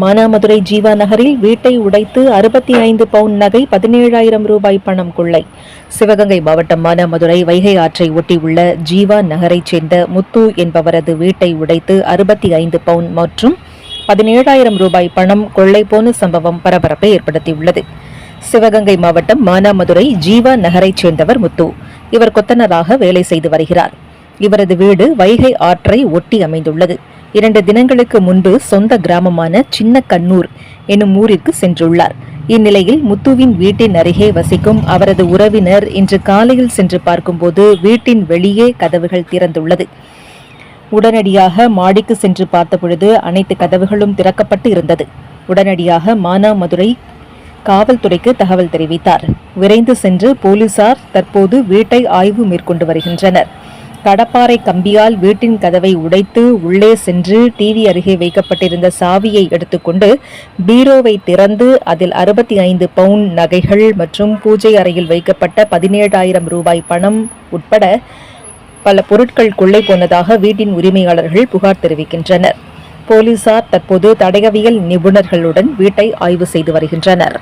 மானாமதுரை ஜீவா நகரில் வீட்டை உடைத்து அறுபத்தி ஐந்து பவுன் நகை பதினேழாயிரம் ரூபாய் பணம் கொள்ளை. சிவகங்கை மாவட்டம் மானாமதுரை வைகை ஆற்றை ஒட்டியுள்ள ஜீவா நகரைச் சேர்ந்த முத்து என்பவரது வீட்டை உடைத்து அறுபத்தி ஐந்து பவுன் மற்றும் பதினேழாயிரம் ரூபாய் பணம் கொள்ளை போன சம்பவம் பரபரப்பை ஏற்படுத்தியுள்ளது. சிவகங்கை மாவட்டம் மானாமதுரை ஜீவா நகரைச் சேர்ந்தவர் முத்து. இவர் கொத்தனராக வேலை செய்து வருகிறார். இவரது வீடு வைகை ஆற்றை ஒட்டி அமைந்துள்ளது. இரண்டு தினங்களுக்கு முன்பு சொந்த கிராமமான சின்ன கண்ணூர் எனும் ஊரிற்கு சென்றுள்ளார். இந்நிலையில் முத்துவின் வீட்டின் அருகே வசிக்கும் அவரது உறவினர் இன்று காலையில் சென்று பார்க்கும்போது வீட்டின் வெளியே கதவுகள் திறந்துள்ளது. உடனடியாக மாடிக்கு சென்று பார்த்தபொழுது அனைத்து கதவுகளும் திறக்கப்பட்டு இருந்தது. உடனடியாக மானாமதுரை காவல்துறைக்கு தகவல் தெரிவித்தார். விரைந்து சென்று போலீசார் தற்போது வீட்டை ஆய்வு மேற்கொண்டு வருகின்றனர். கடப்பாறை கம்பியால் வீட்டின் கதவை உடைத்து உள்ளே சென்று டிவி அருகே வைக்கப்பட்டிருந்த சாவியை எடுத்துக்கொண்டு பீரோவை திறந்து அதில் அறுபத்தி ஐந்து பவுன் நகைகள் மற்றும் பூஜை அறையில் வைக்கப்பட்ட பதினேழாயிரம் ரூபாய் பணம் உட்பட பல பொருட்கள் கொள்ளை போனதாக வீட்டின் உரிமையாளர்கள் புகார் தெரிவிக்கின்றனர். போலீசார் தற்போது தடயவியல் நிபுணர்களுடன் வீட்டை ஆய்வு செய்து வருகின்றனர்.